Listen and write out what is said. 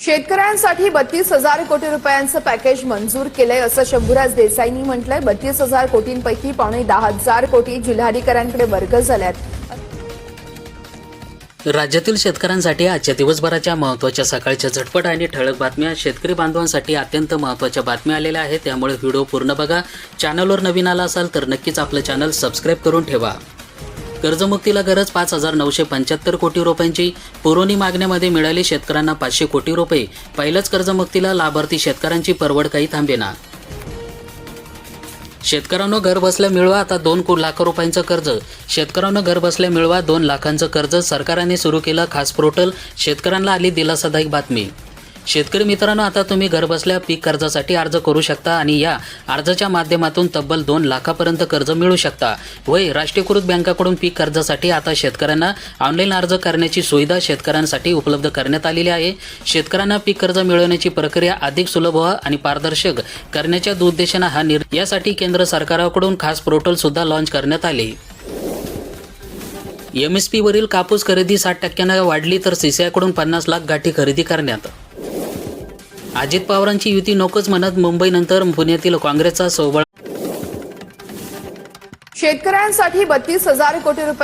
शेतकऱ्यांसाठी बत्तीस हजार कोटी रुपयांचं पॅकेज मंजूर केलंय असं शंभूराज देसाईंनी म्हटलंय. बत्तीस हजार कोटींपैकी पावणे दहा हजार कोटी जिल्हाधिकाऱ्यांकडे वर्ग झाल्यात. राज्यातील शेतकऱ्यांसाठी आजच्या दिवसभराच्या महत्त्वाच्या सकाळच्या झटपट आणि ठळक बातम्या शेतकरी बांधवांसाठी अत्यंत महत्त्वाच्या बातम्या आलेल्या आहेत. त्यामुळे व्हिडिओ पूर्ण बघा. चॅनलवर नवीन आला असाल तर नक्कीच आपलं चॅनल सबस्क्राईब करून ठेवा. कर्जमुक्तीला गरज पाच हजार नऊशे पंच्याहत्तर कोटी रुपयांची. पुरवणी मागण्यामध्ये मिळाली शेतकऱ्यांना पाचशे कोटी रुपये. पहिल्याच कर्जमुक्तीला लाभार्थी शेतकऱ्यांची परवड काही थांबेना. शेतकऱ्यांना घर बसल्या मिळवा आता दोन को- लाख रुपयांचं कर्ज. शेतकऱ्यांना घर बसल्या मिळवा दोन लाखांचं कर्ज. सरकारने सुरू केलं खास पोर्टल. शेतकऱ्यांना आली दिलासादायक बातमी. शेतकरी मित्रांनो आता तुम्ही घरबसल्या पीक कर्जासाठी अर्ज करू शकता आणि या अर्जाच्या माध्यमातून तब्बल दोन लाखापर्यंत कर्ज मिळू शकता. वय राष्ट्रीयकृत बँकाकडून पीक कर्जासाठी आता शेतकऱ्यांना ऑनलाईन अर्ज करण्याची सुविधा शेतकऱ्यांसाठी उपलब्ध करण्यात आलेली आहे. शेतकऱ्यांना पीक कर्ज मिळवण्याची प्रक्रिया अधिक सुलभ आणि पारदर्शक करण्याच्या उद्देशानं हा निर् यासाठी केंद्र सरकाराकडून खास पोर्टल सुद्धा लॉन्च करण्यात आले. एम एस पीवरील कापूस खरेदी साठ टक्क्यानं वाढली तर सीसीआयकडून पन्नास लाख गाठी खरेदी करण्यात. अजित पवारांची युती नकोच म्हणत मुंबईनंतर पुण्यातील काँग्रेसचा सोबळ शेतकऱ्यांसाठी बत्तीस हजार कोटी रुपये